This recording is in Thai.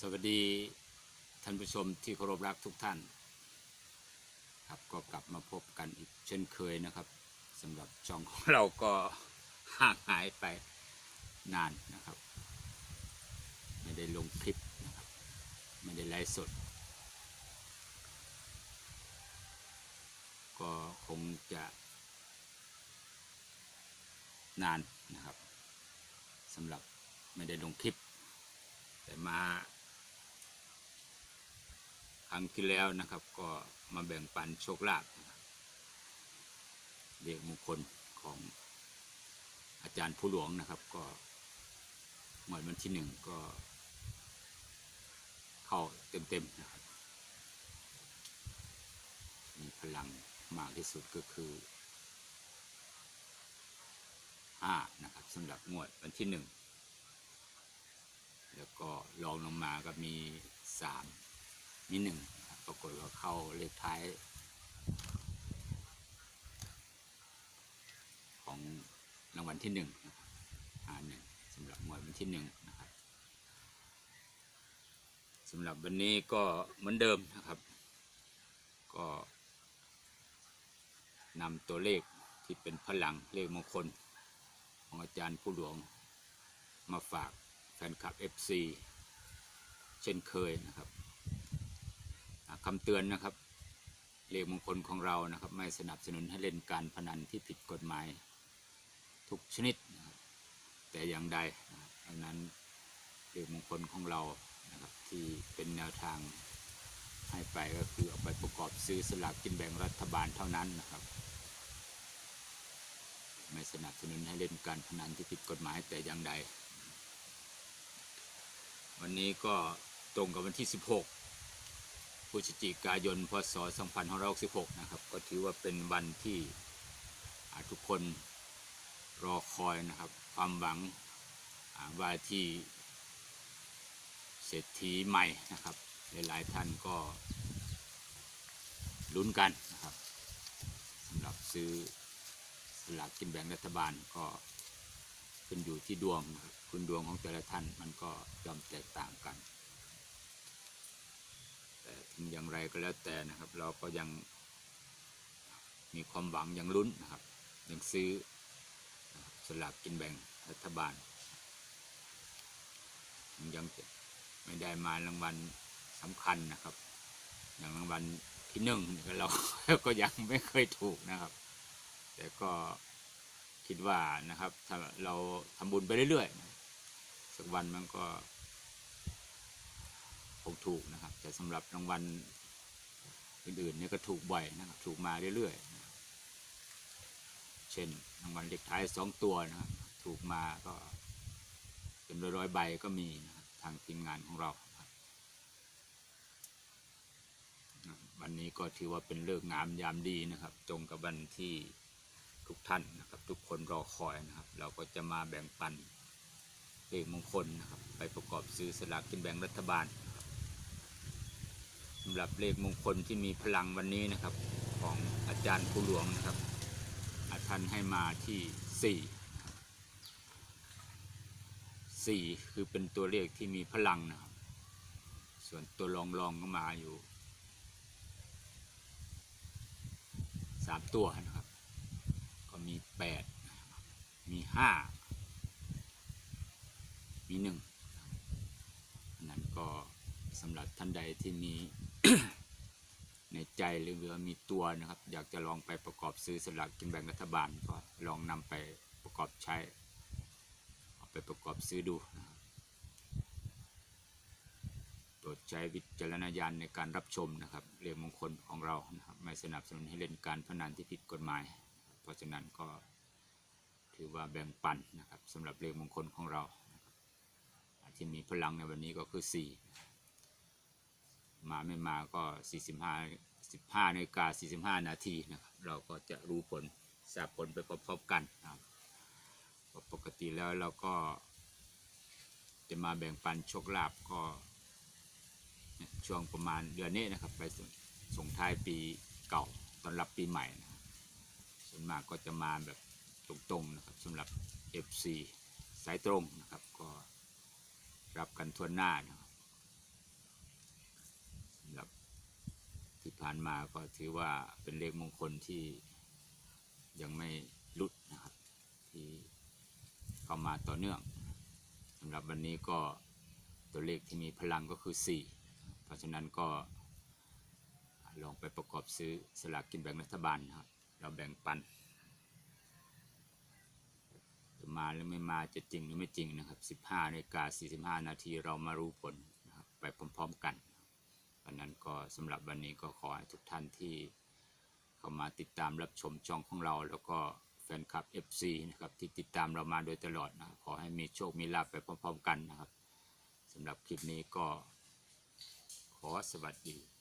สวัสดีท่านผู้ชมที่เคารพรักทุกท่าน ครับก็กลับมาพบกันอีกเช่นเคยนะครับสำหรับช่องของเราก็ห่างหายไปนานนะครับ ไม่ได้ลงคลิปนะครับไม่ได้ไลฟ์สด ก็คงจะนานนะครับสำหรับไม่ได้ลงคลิป แต่มา รั้งที่แล้วนะครับ ก็มาแบ่งปันโชคลาภเรียกมงคลของอาจารย์ผู้หลวงนะครับ ก็หมวดวันที่หนึ่งก็ เข้าเต็มๆนะครับ มีพลังมากที่สุดก็คือห้านะครับสำหรับงวดวันที่หนึ่งแล้วก็ลองลงมาก็มีสาม มีหนึ่งปรากฏว่าเข้าเลขท้าย ของรางวัลที่หนึ่งนะครับหาหนึ่งสำหรับงวดวันที่หนึ่งนะครับสำหรับวันนี้ก็เหมือนเดิมนะครับ ก็นำตัวเลขที่เป็นพลังเลขมงคล ของอาจารย์ผู้หลวงมาฝากแฟนคลับ FC เช่นเคยนะครับ คำเตือนนะครับเลขมงคลของเรานะครับ ไม่สนับสนุนให้เล่นการพนันที่ผิดกฎหมาย ทุกชนิดนะครับแต่อย่างใดนะครับดังนั้นเลขมงคลของเรานะครับที่เป็นแนวทางให้ไปก็คือเอาไปประกอบซื้อสลากกินแบ่งรัฐบาลเท่านั้นนะครับ ไม่สนับสนุนให้เล่นการพนันที่ผิดกฎหมายแต่อย่างใด วันนี้ก็ตรงกับวันที่ 16 พฤศจิกายน พศ 2566 นะครับ ก็ถือว่าเป็นวันที่ทุกคนรอคอยนะครับ ความหวังว่าที่เศรษฐีใหม่นะครับ หลายๆท่านก็ลุ้นกันนะครับสำหรับซื้อสลากกินแบ่งรัฐบาลก็ขึ้นอยู่ที่ดวงนะครับคุณดวงของแต่ละท่านมันก็ย่อมแตกต่างกัน อย่างไรก็แล้วแต่นะครับ เราก็ยังมีความหวังยังลุ้นนะครับ ยังซื้อสลากกินแบ่งรัฐบาล ยังไม่ได้มารางวัลสำคัญนะครับ อย่างรางวัลที่หนึ่งเนี่ยเราก็ยังไม่เคยถูกนะครับ แต่ก็คิดว่านะครับถ้าเราทำบุญไปเรื่อยๆ สักวันมันก็ คงถูกนะครับ แต่สำหรับรางวัลอื่นๆเนี่ยก็ถูกบ่อยนะครับ ถูกมาเรื่อยๆนะเช่นรางวัลเลขท้ายสองตัวนะครับ ถูกมาก็เป็นร้อยๆใบก็มีนะครับทางทีมงานของเราครับวันนี้ก็ถือว่าเป็นเลิกงามยามดีนะครับตรงกับวันที่ทุกท่านนะครับ ทุกคนรอคอยนะครับ เราก็จะมาแบ่งปันเลขมงคลนะครับ ไปประกอบซื้อสลากกินแบ่งรัฐบาลนะ สำหรับเลขมงคลที่มีพลังวันนี้นะครับ ของอาจารย์ผู้หลวงนะครับอาท่านให้มาที่สี่สี่คือเป็นตัวเลขที่มีพลังนะครับ ส่วนตัวรองรองก็มาอยู่สามตัวนะครับ ก็มีแปดมีห้ามีหนึ่งนั้นก็สำหรับท่านใดที่มี ใจหรือมีตัวนะครับ อยากจะลองไปประกอบซื้อสลากกินแบ่งรัฐบาลก็ลองนำไปประกอบใช้เอาไปประกอบซื้อดูนะครับโปรดใช้วิจารณญาณในการรับชมนะครับเรื่องมงคลของเรานะครับไม่สนับสนุนให้เล่นการพนันที่ผิดกฎหมาย เพราะฉะนั้นก็ถือว่าแบ่งปันนะครับสำหรับเลขมงคลของเรานะรที่มีพลังในวันนี้ก็คือ 4 มาไม่มาก็ 45 15นาฬิกา45 นาทีนะครับเราก็จะรู้ผลทราบผลไปพร้อมๆกันนะครับปกติแล้วเราก็จะมาแบ่งปันโชคลาภก็ช่วงประมาณเดือนนี้นะครับ ไปส่งส่งท้ายปีเก่าตอนรับปีใหม่นะส่วนมากก็จะมาแบบตรงๆนะครับสำหรับ FC สายตรงนะครับ ก็รับกันทั่วหน้านะครับ ที่ ผ่านมาก็ถือว่าเป็นเลขมงคลที่ยังไม่ลุดนะครับ ที่เข้ามาต่อเนื่องสำหรับวันนี้ก็ตัวเลขที่มีพลังก็คือ 4 เพราะฉะนั้นก็ลองไปประกอบซื้อสลากกินแบ่งรัฐบาลนะครับ เราแบ่งปัน จะมาหรือไม่มาจะจริงหรือไม่จริงนะครับ 15นาฬิกา45 นาทีเรามารู้ผลนะครับไปพร้อมๆกัน วันนั้นก็สำหรับวันนี้ก็ขอให้ทุกท่านที่เข้ามาติดตามรับชมช่องของเรา แล้วก็แฟนคลับ FC นะครับที่ติดตามเรามาโดยตลอดนะขอให้มีโชคมีลาภไปพร้อมๆกันนะครับสำหรับคลิปนี้ก็ขอสวัสดี